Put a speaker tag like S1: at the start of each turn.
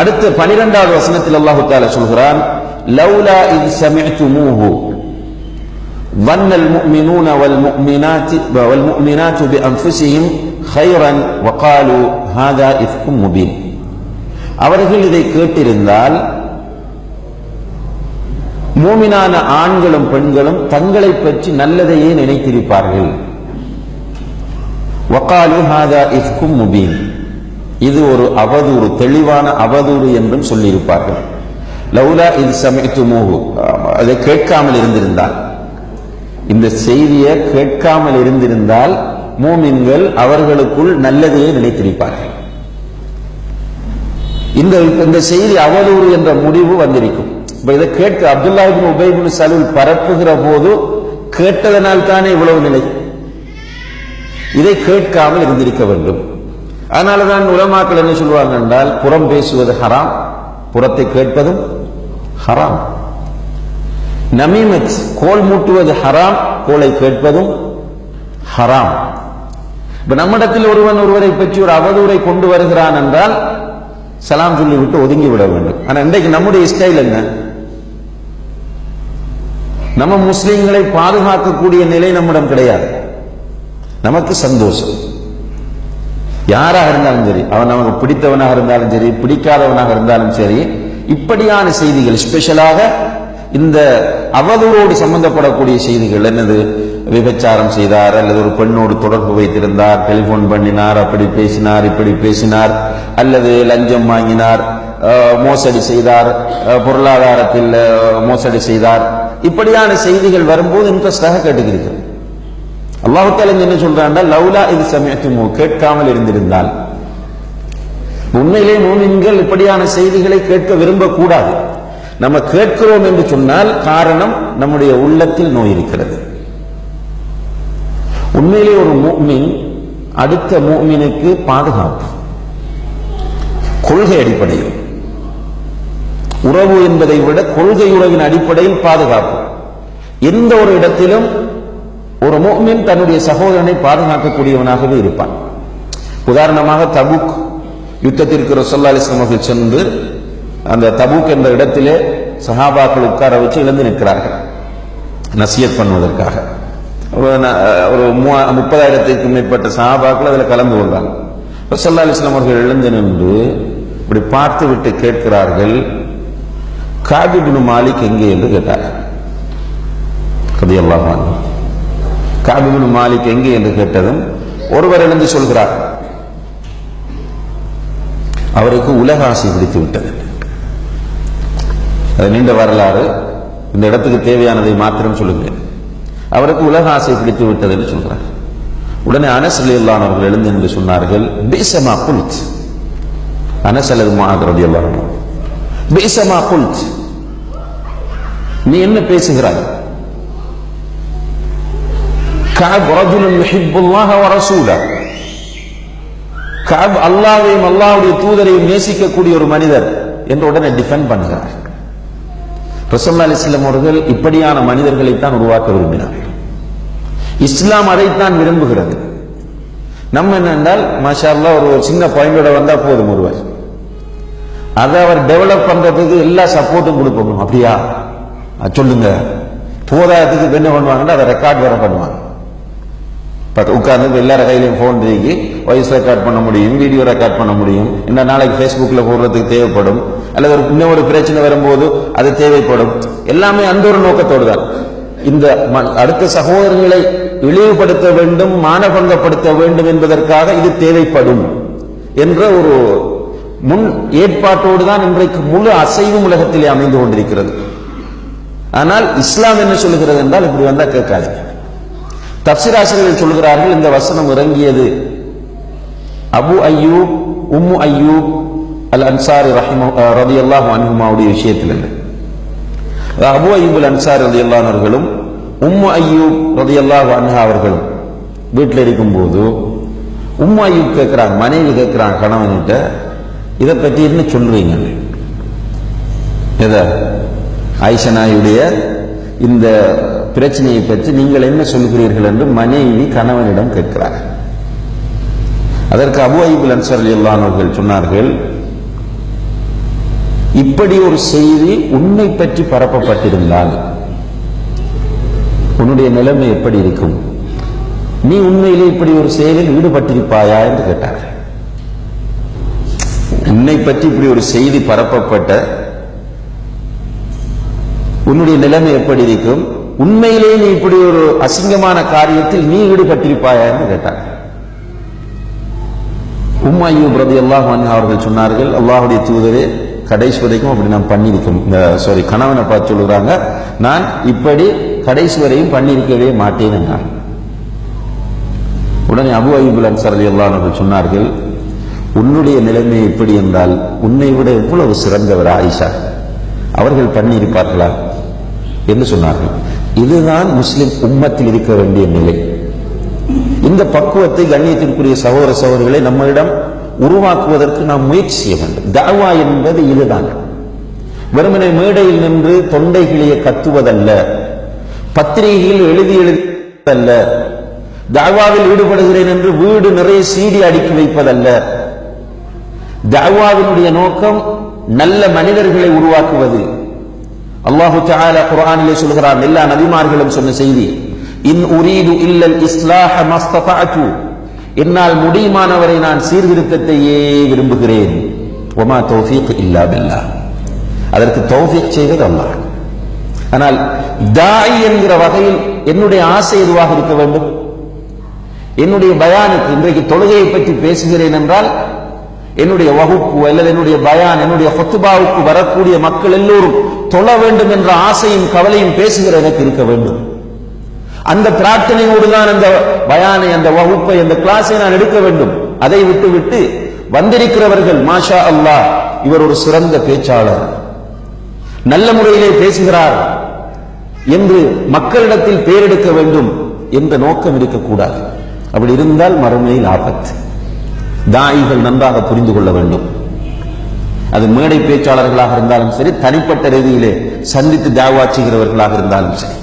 S1: அடுத்த பனிரெண்டாவது வசனத்தில் அல்லாஹு தாலா சொல்கிறான் லவ்லா இது சமிஅத்துமூஹு ظن المؤمنون والمؤمنات والمؤمنات بأنفسهم خيرا وقالوا هذا إفك مبين அவர்கள் இதை கேட்டிருந்தால் மூமினான ஆண்களும் பெண்களும் தங்களை பற்றி நல்லதையே நினைத்திருப்பார்கள் வக்காலு ஹாதா இஃப்கும் முபீன் இது ஒரு அவதூறு தெளிவான அவதூறு என்றும் சொல்லியிருப்பார்கள். லவுலா இது சமைத்து மூகு அதை கேட்காமல் இருந்திருந்தால். இந்த செய்தியை கேட்காமல் இருந்திருந்தால் மூமின்கள் அவர்களுக்குள் நல்லதையே நினைத்திருப்பார்கள். இந்த இந்த செய்தி அவதூறு என்ற முடிவு வந்திருக்கும். இப்ப இதை கேட்க அப்துல்லா இப்னு உபை சலூல் பரப்புகிற போது கேட்டதனால் தானே இவ்வளவு நிலை. இதை கேட்காமல் இருந்திருக்க வேண்டும். அதனாலதான் உலமாக்கள் என்ன சொல்வாங்க என்றால் புறம் பேசுவது ஹராம் புறத்தை கேட்பதும் ஹராம். நமீமத் கோல் மூட்டுவது ஹராம் கோலை கேட்பதும் ஹராம். இப்ப நம்மிடத்தில் ஒருவன் ஒருவரை பற்றி ஒரு அவதூரை கொண்டு வருகிறான் என்றால் சலாம் சொல்லி விட்டு ஒதுங்கி விட வேண்டும். ஆனா இன்றைக்கு நம்முடைய ஸ்டைல் என்ன? நம்ம முஸ்லிம்களை பாதுகாக்கக்கூடிய நிலை நம்மிடம் கிடையாது. நமக்கு சந்தோஷம். யாராக இருந்தாலும் சரி அவன் நமக்கு பிடித்தவனாக இருந்தாலும் சரி பிடிக்காதவனாக இருந்தாலும் சரி இப்படியான செய்திகள் ஸ்பெஷலாக இந்த அவதூறோடு சம்பந்தப்படக்கூடிய செய்திகள் என்னது? விபச்சாரம் செய்தார் அல்லது ஒரு பெண்ணோடு தொடர்பு வைத்திருந்தார் டெலிபோன் பண்ணினார் அப்படி பேசினார் இப்படி பேசினார் அல்லது லஞ்சம் வாங்கினார் அஹ், மோசடி செய்தார் பொருளாதாரத்தில் மோசடி செய்தார் இப்படியான செய்திகள் வரும்போது இன்ட்ரெஸ்டாக கேட்டுக்கிறீர்கள். அல்லாஹு தாலா என்ன சொல்றான்டா லவ்லா இது சமயத்துமோ கேட்காமல் இருந்திருந்தால். உண்மையிலே மூமின்கள் இப்படியான செய்திகளை கேட்க விரும்பக்கூடாது. நம்ம கேட்கிறோம் என்று சொன்னால் காரணம் நம்முடைய உள்ளத்தில் நோய் இருக்கிறது. உண்மையிலே ஒரு மூமின் அடுத்த மூமினுக்கு பாதுகாப்பு. கொள்கை அடிப்படையில். உறவு என்பதை விட கொள்கை உறவின் அடிப்படையில் பாதுகாப்பு. எந்த ஒரு இடத்திலும் ஒரு மோமின் தன்னுடைய சகோதரனை பாதுகாக்கக்கூடியவனாகவே இருப்பான். உதாரணமாக தபுக் யுத்தத்திற்கு ரசல்லா அலிஸ்லாம் அவர்கள் சென்று அந்த தபுக் என்ற இடத்திலே சஹாபாக்கள் உட்கார வச்சு இழந்து நிற்கிறார்கள். நசியத் பண்ணுவதற்காக. ஒரு முப்பதாயிரத்திற்கும் மேற்பட்ட சஹாபாக்கள் அதில் கலந்து கொள்றாங்க ரசல்லா அலிஸ்லாம் அவர்கள் எழுந்து நின்று இப்படி பார்த்து விட்டு கேட்கிறார்கள் காபிபின் மாலிக் எங்கே என்று கேட்டார்கள். கதியல்லாஹ் காபிபின் மாலிக் எங்கே என்று கேட்டதும் ஒருவர் எழுந்து சொல்கிறார் அவருக்கு உலக ஆசை பிடித்து விட்டது. அது நீண்ட வரலாறு. இந்த இடத்துக்கு தேவையானதை மாத்திரம் சொல்லுங்க அவருக்கு உலக ஆசை பிடித்து விட்டது என்று சொல்கிறார். உடனே அனசலி ரலியல்லாஹு அவர்கள் எழுந்து என்று சொன்னார்கள் பேசமா குல்த் அனஸ் அல்லது முஆத் பேசமா அன்ஹு. குல்த் நீ என்ன பேசுகிறாய்? கஅப் ரஜுலுன் யுஹிப்புல்லாஹ வ ரசூலஹ் கஅப் அல்லாஹ்வையும் அல்லாஹ்வுடைய தூதரையும் நேசிக்கக்கூடிய ஒரு மனிதர் என்று உடனே டிஃபெண்ட் பண்ணுகிறார். ரசல்லா அலிஸ்லாம் அவர்கள் இப்படியான மனிதர்களைத்தான் உருவாக்க விரும்பினார்கள். இஸ்லாம் அதைத்தான் விரும்புகிறது. நம்ம என்னென்றால் மாஷா ஒரு சின்ன பாயிண்டோட வந்தா போதும் ஒருவர். அதை அவர் டெவலப் பண்றதுக்கு எல்லா சப்போர்ட்டும் கொடுப்போம். அப்படியா? சொல்லுங்க. போதாயத்துக்கு என்ன பண்ணுவாங்கன்னா அதை ரெக்கார்ட் வேற பண்ணுவாங்க. பட் உட்கார்ந்து எல்லார கையிலையும் ஃபோன் தூக்கி வாய்ஸ் ரெக்கார்ட் பண்ண முடியும் வீடியோ ரெக்கார்ட் பண்ண முடியும். இந்த நாளைக்கு ஃபேஸ்புக்கில் போடுறதுக்கு தேவைப்படும். அல்லது ஒரு இன்னும் ஒரு பிரச்சனை வரும்போது அது தேவைப்படும். எல்லாமே அந்த ஒரு நோக்கத்தோடு தான் இந்த ம- அடுத்த சகோதரர்களை இழிவுபடுத்த வேண்டும் மானபங்கப்படுத்த வேண்டும் என்பதற்காக இது தேவைப்படும் என்ற ஒரு முன் ஏற்பாட்டோடு தான் இன்றைக்கு முழு அசைவும் உலகத்திலே அமைந்து கொண்டிருக்கிறது. ஆனால் இஸ்லாம் என்ன சொல்லுகிறது என்றால் இப்படி வந்தா கேட்காதீங்க. தப்சிராசிரியர்கள் சொல்கிறார்கள் இந்த வசனம் இறங்கியது. அபு ஐயூப் உம்மு ஐயூப் அல் அன்சாரி ரஹிம ரதியல்லாஹு அன்ஹுமாவுடைய விஷயத்தில் அபு ஐயூப் அல் அன்சாரி ரதி அல்லானவர்களும் உம்மு ஐயூப் ரதி அல்லாஹ் அன்ஹா அவர்களும் வீட்டில் இருக்கும்போது உம்மு ஐயூப் கேட்குறாங்க மனைவி கேட்குறாங்க கணவன்கிட்ட இதை பற்றி என்ன சொல்றீங்க? எதை? ஐசனாயுடைய இந்த பிரச்சனையை பற்றி நீங்கள் என்ன சொல்கிறீர்கள் என்று மனைவி கணவனிடம் கேட்கிறார். அதற்கு அபு ஐபுல் அன்சர் அவர்கள் சொன்னார்கள் இப்படி ஒரு செய்தி உன்னை பற்றி பரப்பப்பட்டிருந்தால் உன்னுடைய நிலைமை எப்படி இருக்கும்? நீ உண்மையிலே இப்படி ஒரு செயலில் ஈடுபட்டிருப்பாயா என்று கேட்டார்கள். உன்னை பற்றி இப்படி ஒரு செய்தி பரப்பப்பட்ட உன்னுடைய நிலைமை எப்படி இருக்கும்? உண்மையிலே நீ இப்படி ஒரு அசிங்கமான காரியத்தில் நீ ஈடுபட்டிருப்பாயா என்று கேட்டார் உம்மாயூப் அல்லாஹ் அவர்கள் சொன்னார்கள் அல்லாஹுடைய தூதரே கடைசி வரைக்கும் அப்படி நான் பண்ணியிருக்கோம். இந்த சாரி கணவனை பார்த்து சொல்லுறாங்க நான் இப்படி கடைசி வரையும் பண்ணியிருக்கவே மாட்டேன் நான் உடனே அபு அய்புல் அன்சர் அலி அல்லாஹ் சொன்னார்கள் உன்னுடைய நிலைமை எப்படி என்றால் உன்னை விட எவ்வளவு சிறந்தவர் ஆயிஷா? அவர்கள் பண்ணியிருப்பார்களா? என்று சொன்னார்கள். இதுதான் முஸ்லிம் உம்மத்தில் இருக்க வேண்டிய நிலை. இந்த பக்குவத்தை கண்ணியத்திற்குரிய சகோதர சகோதரிகளை நம்மளிடம் உருவாக்குவதற்கு நாம் முயற்சி செய்ய வேண்டும். தாவா என்பது இதுதான். வெறுமனை மேடையில் நின்று தொண்டைகளையே கத்துவதல்ல பத்திரிகையில் எழுதி எழுதல்ல தாவாவில் ஈடுபடுகிறேன் என்று வீடு நிறைய சீடி அடுக்கி வைப்பதல்ல. தாவாவினுடைய நோக்கம் நல்ல மனிதர்களை உருவாக்குவது. அல்லாஹு தஆலா குர்ஆனிலே சொல்கிறான் எல்லா நபிமார்களும் சொன்ன செய்தி இன் உரீது இல்லல் இஸ்லாஹ மஸ்ததஅது என்னால் முடியுமானவரை நான் சீர்திருத்தத்தையே விரும்புகிறேன். ஒமா தௌஃபீக் இல்லா பில்லா. அதற்கு தௌஃபீக் செய்வது அல்லாஹ். ஆனால் தாய் என்கிற வகையில் என்னுடைய ஆசை எதுவாக இருக்க வேண்டும்? என்னுடைய பயானுக்கு இன்றைக்கு தொழுகையை பற்றி பேசுகிறேன் என்றால் என்னுடைய வகுப்பு அல்லது என்னுடைய பயான் என்னுடைய சொத்துபாவுக்கு வரக்கூடிய மக்கள் எல்லோரும் தொழ வேண்டும் என்ற ஆசையும் கவலையும் பேசுகிற எனக்கு இருக்க வேண்டும். அந்த பிரார்த்தனையோடு தான் அந்த பயானை அந்த வகுப்பை அந்த கிளாஸை நான் எடுக்க வேண்டும். அதை விட்டு விட்டு வந்திருக்கிறவர்கள் மாஷா அல்லாஹ் இவர் ஒரு சிறந்த பேச்சாளர். நல்ல முறையிலே பேசுகிறார் என்று மக்களிடத்தில் பேரெடுக்க வேண்டும் என்ற நோக்கம் இருக்கக்கூடாது. அப்படி இருந்தால் மறுமையில் ஆபத்து. தாயிகள் நன்றாக புரிந்து கொள்ள வேண்டும். அது மேடை பேச்சாளர்களாக இருந்தாலும் சரி தனிப்பட்ட ரீதியிலே சந்தித்து தாவா செய்கிறவர்களாக இருந்தாலும் சரி.